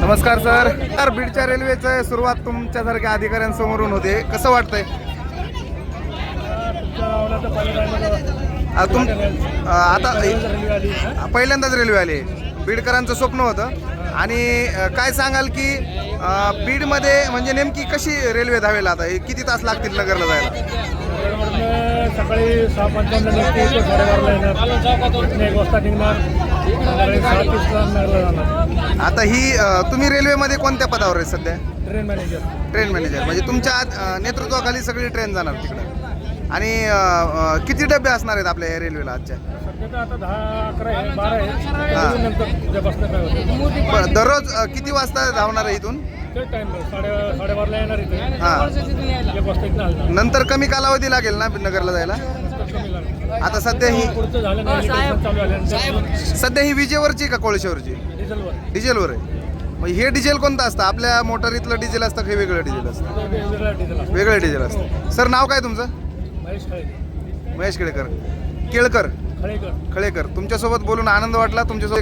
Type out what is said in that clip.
नमस्कार सर. तर बीडच्या रेल्वेचं सुरुवात तुमच्यासारख्या अधिकाऱ्यांसमोरून होते. कसं वाटतंय? तुम आता पहिल्यांदाच रेल्वे आली. बीडकरांचं स्वप्न होतं. आणि काय सांगाल की बीडमध्ये म्हणजे नेमकी कशी रेल्वे धावेल आता? हे किती तास लागतील नगरला जायला? सकाळी सहा पंचावन्न निघते ते साडेबाराला येणार. इथनं एक वाजता निघणार. संध्याकाळी सहा तीसला जाणार आता ही अ, तुम्ही रेल्वेमध्ये कोणत्या पदावर आहे सध्या? Train manager. Train manager. म्हणजे तुमच्या आत- अ, नेतृत्वाखाली सगळी ट्रेन जाणार तिकडं. आणि अ, किती डबे असणार आहेत आपल्या या रेल्वेला आजच्या? सध्या तर आता दहा अकरा आहे बारा आहे. नंतर उद्यापासून काय होतं. बरं, दररोज अ, किती वाजता धावणार आहे इथून? ते टाईम साडे साडेबाराला येणार इथे हां. एक वाजता इथनं हलणार नंतर कमी कालावधी लागेल ना नगरला जायला? नंतर कमी लागणार आता सध्या ही पुढचं झालं नाही इलेक्शन चालू झाल्यानंतर सध्या ही विजेवरची का कोळशेवरची? डिझेलवर. डिझेलवर आहे. मग हे डिझेल कोणतं असतं? आपल्या मोटारीतलं डिझेल असतं का हे वेगळं असतं? डिझेल असतो. वेगळं डिझेल असतं. सर नाव काय तुमचं? महेश खळे महेश केळकर केळकर. खळेकर. खळेकर. तुमच्यासोबत बोलून आनंद वाटला तुमच्यासोबत